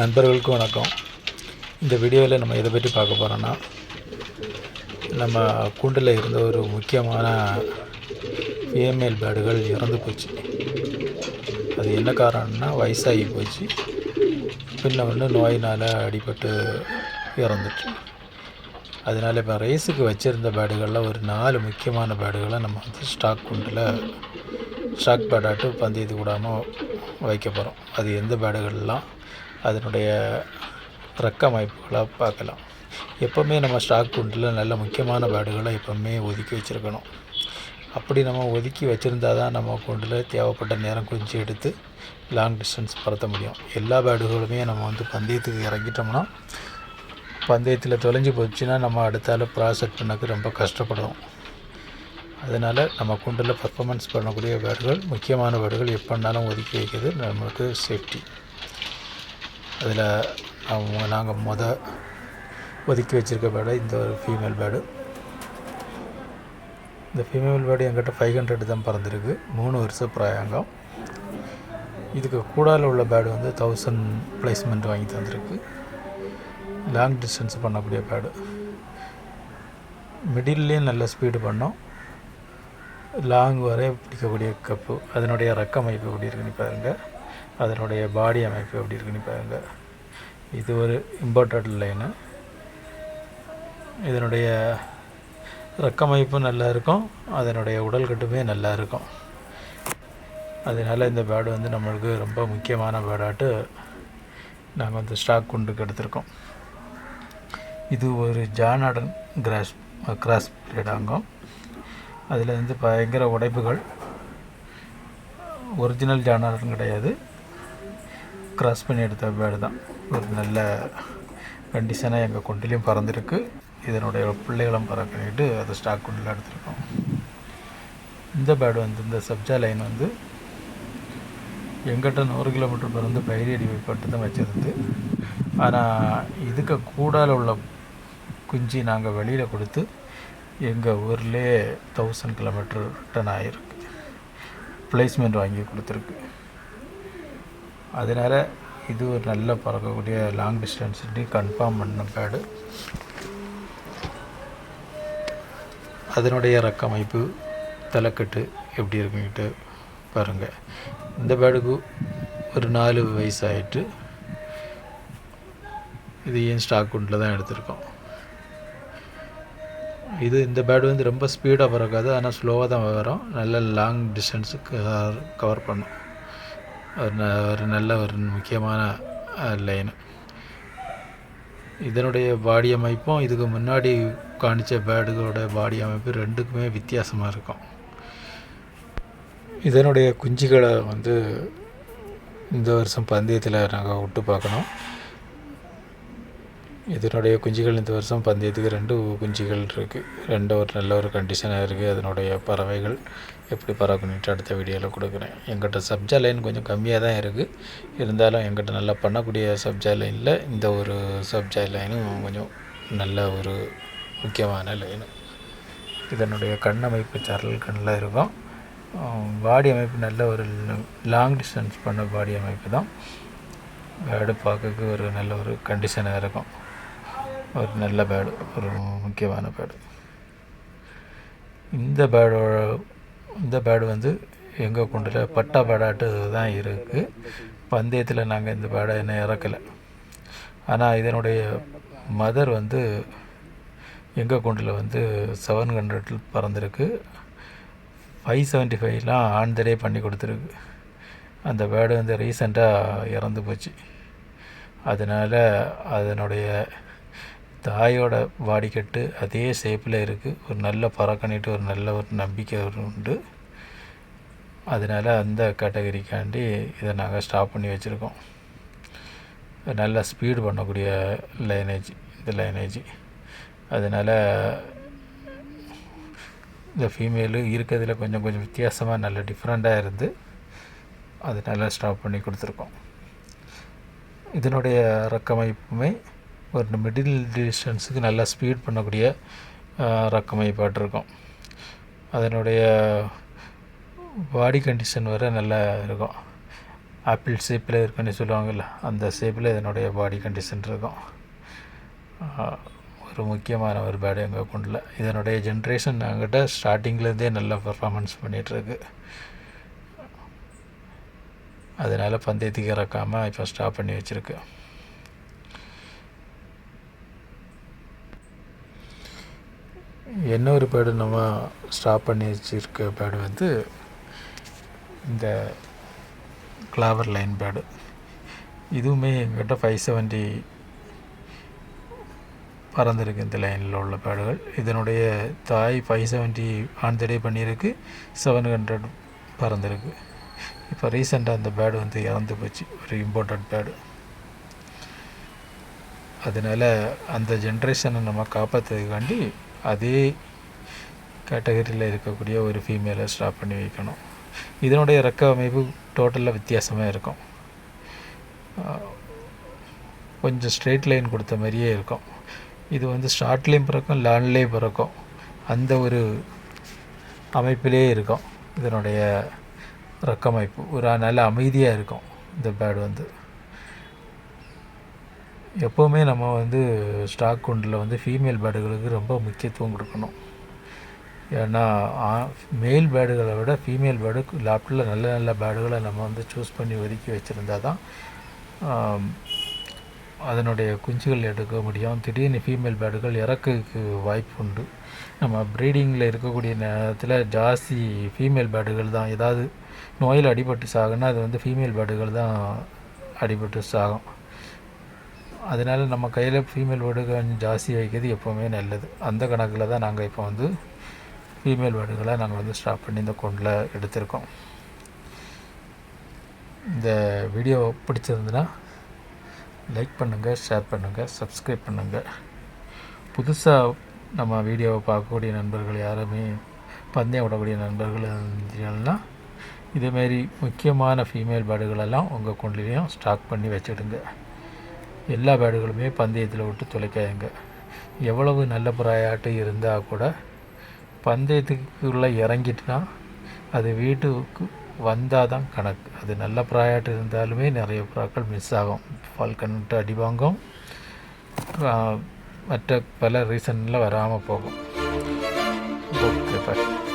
நண்பர்களுக்கு வணக்கம். இந்த வீடியோவில் நம்ம எதை பற்றி பார்க்க போகிறோன்னா நம்ம கூண்டில் இருந்த ஒரு முக்கியமான ஃபீமேல் பேர்டுகள் இறந்து போச்சு. அது என்ன காரணம்னா வயசாகி போச்சு. பின்ன வந்து நோயினால் அடிபட்டு இறந்துச்சு. அதனால் இப்போ ரேஸுக்கு வச்சுருந்த பேர்டுகளில் ஒரு நாலு முக்கியமான பேர்டுகளை நம்ம வந்து ஸ்டாக் குண்டில் ஸ்டாக் பேர்டாட்டு பந்தயத்து கூடாமல் வைக்க போகிறோம் அது எந்த பேர்டுகள்லாம் அதனுடைய ரக்க அமைப்புகளாக பார்க்கலாம். எப்போவுமே நம்ம ஸ்டாக் குண்டில் நல்ல முக்கியமான பேர்டுகளை எப்போவுமே ஒதுக்கி வச்சுருக்கணும். அப்படி நம்ம ஒதுக்கி வச்சுருந்தா தான் நம்ம குண்டில் தேவைப்பட்ட நேரம் கொஞ்சம் எடுத்து லாங் டிஸ்டன்ஸ் பரத்த முடியும். எல்லா பேர்டுகளுமே நம்ம வந்து பந்தயத்துக்கு இறங்கிட்டோம்னா பந்தயத்தில் தொலைஞ்சு போச்சுன்னா நம்ம அடுத்தால ப்ராசெக்ட் பண்ணக்கு ரொம்ப கஷ்டப்படுவோம் அதனால் நம்ம குண்டில் பர்ஃபார்மன்ஸ் பண்ணக்கூடிய பேர்டுகள் முக்கியமான பேர்டுகள் எப்போனாலும் ஒதுக்கி வைக்கிறது நம்மளுக்கு சேஃப்டி அதில் அவங்க நாங்கள் மொத ஒதுக்கி வச்சுருக்க பேர்டு இந்த ஒரு ஃபீமேல் பேர்டு இந்த ஃபீமேல் பேர்டு என்கிட்ட ஃபைவ் ஹண்ட்ரட் தான் பறந்துருக்கு. மூணு வருஷம் பிராயங்கம். இதுக்கு கூடால உள்ள பேர்டு வந்து தௌசண்ட் ப்ளேஸ்மெண்ட் வாங்கி தந்திருக்கு. லாங் டிஸ்டன்ஸ் பண்ணக்கூடிய பேர்டு மிடில்லையும் நல்ல ஸ்பீடு பண்ணோம். லாங் வரை பிடிக்கக்கூடிய கப்பு அதனுடைய ரக்கம் அமைப்பு எப்படி இருக்குன்னு பாருங்கள் அதனுடைய பாடி அமைப்பு எப்படி இருக்குன்னு பாருங்கள் இது ஒரு இம்பார்ட்டட் லைனு இதனுடைய ரக்கமைப்பும் நல்லா இருக்கும். அதனுடைய உடல் கட்டுமே நல்லா இருக்கும். அதனால் இந்த பேடு வந்து நம்மளுக்கு ரொம்ப முக்கியமான பேடாட்டு நாங்கள் வந்து ஸ்டாக் கொண்டு எடுத்திருக்கோம். இது ஒரு ஜானாடன் கிராஸ் கிராஸ் பிரீடாங்கம் அதில் வந்து பயங்கர உடைப்புகள் ஒரிஜினல் ஜானாடன் கிடையாது. கிராஸ் பண்ணி எடுத்த பேர்டு தான். ஒரு நல்ல கண்டிஷனாக எங்கள் குண்டிலையும் பறந்துருக்கு. இதனுடைய பிள்ளைகளும் பறக்கிட்டு அதை ஸ்டாக் குண்டில் எடுத்திருக்கோம். இந்த பேர்டு வந்து இந்த சப்ஜா லைன் வந்து எங்கிட்ட நூறு கிலோமீட்டர் பிறந்து பயிரடி வைப்பட்டு தான் வச்சிருந்து ஆனால் இதுக்கு கூடால உள்ள குஞ்சு நாங்கள் வெளியில் கொடுத்து எங்கள் ஊர்லேயே தௌசண்ட் கிலோமீட்டர் ரிட்டன் ஆகிருக்கு ப்ளேஸ்மெண்ட் வாங்கி கொடுத்துருக்கு. அதனால் இது ஒரு நல்ல பறக்கக்கூடிய லாங் டிஸ்டன்ஸ்ட்டு கன்ஃபார்ம் பண்ண பேடு. அதனுடைய ரக்க அமைப்பு தலைக்கட்டு எப்படி இருக்குங்கிட்டு பாருங்கள் இந்த பேடுக்கு ஒரு நாலு வயசாயிட்டு இது ஏன் ஸ்டாக் உண்டில் தான் எடுத்திருக்கோம். இது இந்த பேட் வந்து ரொம்ப ஸ்பீடாக பறக்காது ஆனால் ஸ்லோவாக தான் வரும். நல்ல லாங் டிஸ்டன்ஸு கவர் பண்ணும். ஒரு ந ஒரு நல்ல ஒரு முக்கியமான லைனு இதனுடைய பாடி அமைப்பும் இதுக்கு முன்னாடி காணித்த பேடுகளோட பாடி அமைப்பு ரெண்டுக்குமே வித்தியாசமாக இருக்கும். இதனுடைய குஞ்சுகளை வந்து இந்த வருஷம் பந்தயத்தில் நாங்கள் விட்டு பார்க்கணும். இதனுடைய குஞ்சுகள் இந்த வருஷம் பந்தயத்துக்கு ரெண்டு குஞ்சுகள் இருக்குது ரெண்டு ஒரு நல்ல ஒரு கண்டிஷனாக இருக்குது அதனுடைய பறவைகள் எப்படி பறக்கணுன்ட்டு அடுத்த வீடியோவில் கொடுக்குறேன். எங்கிட்ட சப்ஜா லைன் கொஞ்சம் கம்மியாக தான் இருக்குது இருந்தாலும் எங்கிட்ட நல்லா பண்ணக்கூடிய சப்ஜா லைனில் இந்த ஒரு சப்ஜா லைனும் கொஞ்சம் நல்ல ஒரு முக்கியமான லைனு இதனுடைய கண் அமைப்பு சரல் கண்ணில் இருக்கும் பாடி அமைப்பு நல்ல ஒரு லாங் டிஸ்டன்ஸ் பண்ண பாடி அமைப்பு தான். பேர்டு பார்க்கறதுக்கு ஒரு நல்ல ஒரு கண்டிஷனாக இருக்கும். ஒரு நல்ல பேர்டு ஒரு முக்கியமான பேர்டு இந்த பேர்டோட இந்த பேர்டு வந்து எங்கள் குண்டில் பட்டா பேடாட்டு தான் இருக்குது பந்தயத்தில் நாங்கள் இந்த பேடை என்ன இறக்கலை. ஆனால் இதனுடைய மதர் வந்து எங்கள் குண்டில் வந்து செவன் ஹண்ட்ரடில் பறந்துருக்கு. ஃபைவ் செவன்ட்டி ஃபைவ்லாம் ஆன் பண்ணி கொடுத்துருக்கு. அந்த பேர்டு வந்து ரீசெண்டாக இறந்து போச்சு. அதனால் அதனுடைய தாயோட வாடிக்கட்டு அதே ஷேப்பில் இருக்குது ஒரு நல்ல பறக்கணிட்டு ஒரு நல்ல ஒரு நம்பிக்கை உண்டு. அதனால் அந்த கேட்டகரிக்காண்டி இதை நாங்கள் ஸ்டாப் பண்ணி வச்சுருக்கோம். நல்ல ஸ்பீடு பண்ணக்கூடிய லைனேஜ் இந்த லைனேஜ் அதனால் இந்த ஃபீமேலு இருக்கிறதுல கொஞ்சம் கொஞ்சம் வித்தியாசமாக நல்ல டிஃப்ரெண்ட்டாக இருந்து அதனால் ஸ்டாப் பண்ணி கொடுத்துருக்கோம். இதனுடைய ரக்கமைப்புமே ஒரு மிடில் டிஸ்டன்ஸுக்கு நல்லா ஸ்பீட் பண்ணக்கூடிய ரக்கமைப்பாட்டிருக்கும் அதனுடைய பாடி கண்டிஷன் வர நல்லா இருக்கும். ஆப்பிள் ஷேப்பில் இருக்குன்னு சொல்லுவாங்கள்ல அந்த ஷேப்பில் இதனுடைய பாடி கண்டிஷன் இருக்கும். ஒரு முக்கியமான ஒரு பேடு எங்கள் கொண்டில். இதனுடைய ஜென்ரேஷன் என்கிட்ட ஸ்டார்டிங்லேருந்தே நல்ல பர்ஃபார்மன்ஸ் பண்ணிகிட்ருக்கு அதனால் பந்தயத்துக்கு இறக்காமல் இப்போ ஸ்டாப் பண்ணி வச்சுருக்கு. என்ன ஒரு பேடு நம்ம ஸ்டாப் பண்ணி வச்சுருக்க பேடு வந்து இந்த கிளாவர் லைன் பேடு. இதுவுமே எங்கிட்ட ஃபைவ் செவன்ட்டி பறந்துருக்கு இந்த லைனில் உள்ள பேடுகள். இதனுடைய தாய் five seventy on the day பண்ணியிருக்கு செவன் ஹண்ட்ரட் பறந்துருக்கு. இப்போ ரீசெண்டாக அந்த பேடு வந்து இறந்து போச்சு ஒரு இம்பார்ட்டண்ட் பேடு. அதனால் அந்த ஜென்ரேஷனை நம்ம காப்பாற்றுறதுக்காண்டி அதே கேட்டகரியில் இருக்கக்கூடிய ஒரு ஃபீமேலை ஸ்டாப் பண்ணி வைக்கணும். இதனுடைய ரெக்க அமைப்பு டோட்டலாக வித்தியாசமாக இருக்கும். கொஞ்சம் ஸ்ட்ரெயிட் லைன் கொடுத்த மாதிரியே இருக்கும். இது வந்து ஷார்ட்லேயும் பிறக்கும் லான்லேயும் பிறக்கும். அந்த ஒரு அமைப்பிலே இருக்கும். இதனுடைய ரக்கமைப்பு ஒரு நல்ல அமைதியாக இருக்கும். இந்த பேர்டு வந்து. எப்போவுமே நம்ம வந்து ஸ்டாக் குண்டில் வந்து ஃபீமேல் பேர்டுகளுக்கு ரொம்ப முக்கியத்துவம் கொடுக்கணும். ஏன்னா மேல் பேர்டுகளை விட ஃபீமேல் பேர்டு லேப்டில் நல்ல நல்ல பேர்டுகளை நம்ம வந்து சூஸ் பண்ணி ஒதுக்கி வச்சுருந்தா தான் அதனுடைய குஞ்சுகள் எடுக்க முடியும். திடீர்னு ஃபீமேல் பேர்டுகள் இறக்குக்கு வாய்ப்பு உண்டு. நம்ம ப்ரீடிங்கில் இருக்கக்கூடிய நேரத்தில் ஜாஸ்தி ஃபீமேல் பேர்டுகள் தான். ஏதாவது நோயில் அடிபட்டு சாகுன்னா அது வந்து ஃபீமேல் பேர்டுகள் தான் அடிபட்டு சாகும். அதனால் நம்ம கையில் ஃபீமேல் வேர்டுகள் கொஞ்சம் ஜாஸ்தி வைக்கிறது எப்போவுமே நல்லது. அந்த கணக்கில் தான் நாங்கள் இப்போ வந்து ஃபீமேல் வேர்டுகளை நாங்கள் வந்து ஸ்டாப் பண்ணி இந்த கொண்டில் எடுத்திருக்கோம். இந்த வீடியோ பிடிச்சிருந்துன்னா லைக் பண்ணுங்கள் ஷேர் பண்ணுங்கள் சப்ஸ்கிரைப் பண்ணுங்கள் புதுசாக நம்ம வீடியோவை பார்க்கக்கூடிய நண்பர்கள் யாருமே பந்தயம் விடக்கூடிய நண்பர்கள் இருந்தீங்கன்னா இதேமாரி முக்கியமான ஃபீமேல் பேர்டுகளெல்லாம் உங்கள் கொண்டுலேயும் ஸ்டாக் பண்ணி வச்சுடுங்க. எல்லா பேர்டுகளுமே பந்தயத்தில் விட்டு தொலைக்காதுங்க. எவ்வளவு நல்ல பிராயாட்டு இருந்தால் கூட பந்தயத்துக்குள்ளே இறங்கிட்டுனா அது வீட்டுக்கு வந்தால் தான் கணக்கு. அது நல்ல ப்ராயாட்டு இருந்தாலுமே நிறைய புறாக்கள் மிஸ் ஆகும். ஃபால்கன்ட்டு அடி அடிவாங்கும் மற்ற பல ரீசனில் வராமல் போகும். Okay bye